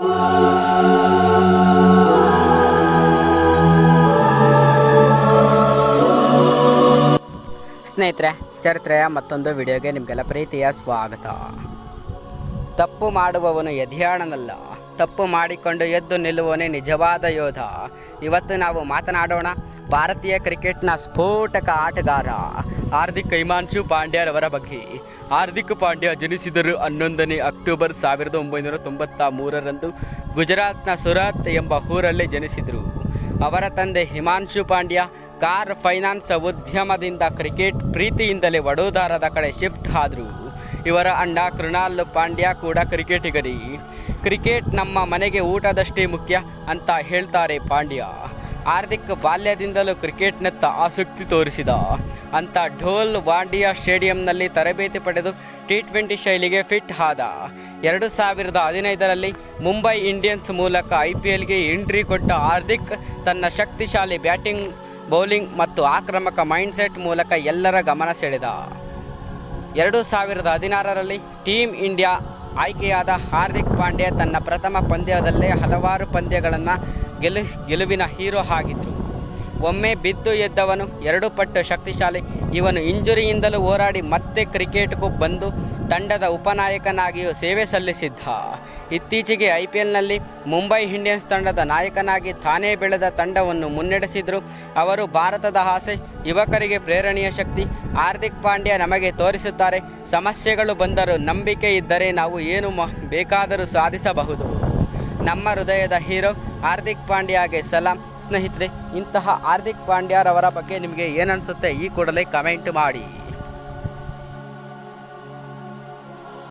ಸ್ನೇಹಿತರೆ, ಚರಿತ್ರೆಯ ಮತ್ತೊಂದು ವಿಡಿಯೋಗೆ ನಿಮಗೆಲ್ಲ ಪ್ರೀತಿಯ ಸ್ವಾಗತ. ತಪ್ಪು ಮಾಡುವವನು ಎದೆಯಾಣನಲ್ಲ. ತಪ್ಪು ಮಾಡಿಕೊಂಡು ಎದ್ದು ನಿಲ್ಲುವವನೇ ನಿಜವಾದ ಯೋಧ. ಇವತ್ತು ನಾವು ಮಾತನಾಡೋಣ ಭಾರತೀಯ ಕ್ರಿಕೆಟ್ನ ಸ್ಫೋಟಕ ಆಟಗಾರ ಹಾರ್ದಿಕ್ ಹಿಮಾಂಶು ಪಾಂಡ್ಯರವರ ಬಗ್ಗೆ. ಹಾರ್ದಿಕ್ ಪಾಂಡ್ಯ ಜನಿಸಿದರು ಹನ್ನೊಂದನೇ ಅಕ್ಟೋಬರ್ ಸಾವಿರದ ಒಂಬೈನೂರ ತೊಂಬತ್ತ ಮೂರರಂದು ಗುಜರಾತ್ನ ಸುರತ್ ಎಂಬ ಊರಲ್ಲಿ ಜನಿಸಿದರು. ಅವರ ತಂದೆ ಹಿಮಾಂಶು ಪಾಂಡ್ಯ ಕಾರ್ ಫೈನಾನ್ಸ್ ಉದ್ಯಮದಿಂದ ಕ್ರಿಕೆಟ್ ಪ್ರೀತಿಯಿಂದಲೇ ವಡೋದಾರದ ಕಡೆ ಶಿಫ್ಟ್ ಆದರು. ಇವರ ಅಣ್ಣ ಕೃಣಾಲ್ ಪಾಂಡ್ಯ ಕೂಡ ಕ್ರಿಕೆಟಿಗರಿ. ಕ್ರಿಕೆಟ್ ನಮ್ಮ ಮನೆಗೆ ಊಟದಷ್ಟೇ ಮುಖ್ಯ ಅಂತ ಹೇಳ್ತಾರೆ ಪಾಂಡ್ಯ. ಹಾರ್ದಿಕ್ ಬಾಲ್ಯದಿಂದಲೂ ಕ್ರಿಕೆಟ್ನತ್ತ ಆಸಕ್ತಿ ತೋರಿಸಿದ. ಅಂತ ಢೋಲ್ ವಾಂಡಿಯಾ ಸ್ಟೇಡಿಯಂನಲ್ಲಿ ತರಬೇತಿ ಪಡೆದು ಟಿ ಟ್ವೆಂಟಿ ಶೈಲಿಗೆ ಫಿಟ್ ಆದ. ಎರಡು ಸಾವಿರದ ಹದಿನೈದರಲ್ಲಿ ಮುಂಬೈ ಇಂಡಿಯನ್ಸ್ ಮೂಲಕ ಐ ಪಿ ಎಲ್ಗೆ ಎಂಟ್ರಿ ಕೊಟ್ಟ ಹಾರ್ದಿಕ್ ತನ್ನ ಶಕ್ತಿಶಾಲಿ ಬ್ಯಾಟಿಂಗ್, ಬೌಲಿಂಗ್ ಮತ್ತು ಆಕ್ರಮಕ ಮೈಂಡ್ಸೆಟ್ ಮೂಲಕ ಎಲ್ಲರ ಗಮನ ಸೆಳೆದ. ಎರಡು ಸಾವಿರದ ಹದಿನಾರರಲ್ಲಿ ಟೀಮ್ ಇಂಡಿಯಾ ಆಯ್ಕೆಯಾದ ಹಾರ್ದಿಕ್ ಪಾಂಡ್ಯ ತನ್ನ ಪ್ರಥಮ ಪಂದ್ಯದಲ್ಲೇ ಹಲವಾರು ಪಂದ್ಯಗಳನ್ನು ಗೆಲು ಗೆಲುವಿನ ಹೀರೋ ಆಗಿದ್ರು. ಒಮ್ಮೆ ಬಿದ್ದು ಎದ್ದವನು ಎರಡು ಪಟ್ಟು ಶಕ್ತಿಶಾಲಿ. ಇವನು ಇಂಜುರಿಯಿಂದಲೂ ಹೋರಾಡಿ ಮತ್ತೆ ಕ್ರಿಕೆಟ್ಗೂ ಬಂದು ತಂಡದ ಉಪನಾಯಕನಾಗಿಯೂ ಸೇವೆ ಸಲ್ಲಿಸಿದ್ದ. ಇತ್ತೀಚೆಗೆ ಐ ಪಿ ಎಲ್ನಲ್ಲಿ ಮುಂಬೈ ಇಂಡಿಯನ್ಸ್ ತಂಡದ ನಾಯಕನಾಗಿ ತಾನೇ ಬೆಳೆದ ತಂಡವನ್ನು ಮುನ್ನಡೆಸಿದರು. ಅವರು ಭಾರತದ ಆಸೆ, ಯುವಕರಿಗೆ ಪ್ರೇರಣೆಯ ಶಕ್ತಿ, ಹಾರ್ದಿಕ್ ಪಾಂಡ್ಯ ನಮಗೆ ತೋರಿಸುತ್ತಾರೆ. ಸಮಸ್ಯೆಗಳು ಬಂದರೂ ನಂಬಿಕೆ ಇದ್ದರೆ ನಾವು ಏನು ಬೇಕಾದರೂ ಸಾಧಿಸಬಹುದು. ನಮ್ಮ ಹೃದಯದ ಹೀರೋ ಹಾರ್ದಿಕ್ ಪಾಂಡ್ಯಾಗೆ ಸಲಾಂ. ಸ್ನೇಹಿತರೆ, ಇಂತಹ ಹಾರ್ದಿಕ್ ಪಾಂಡ್ಯರವರ ಬಗ್ಗೆ ನಿಮಗೆ ಏನನ್ಸುತ್ತೆ ಈ ಕೂಡಲೇ ಕಮೆಂಟ್ ಮಾಡಿ.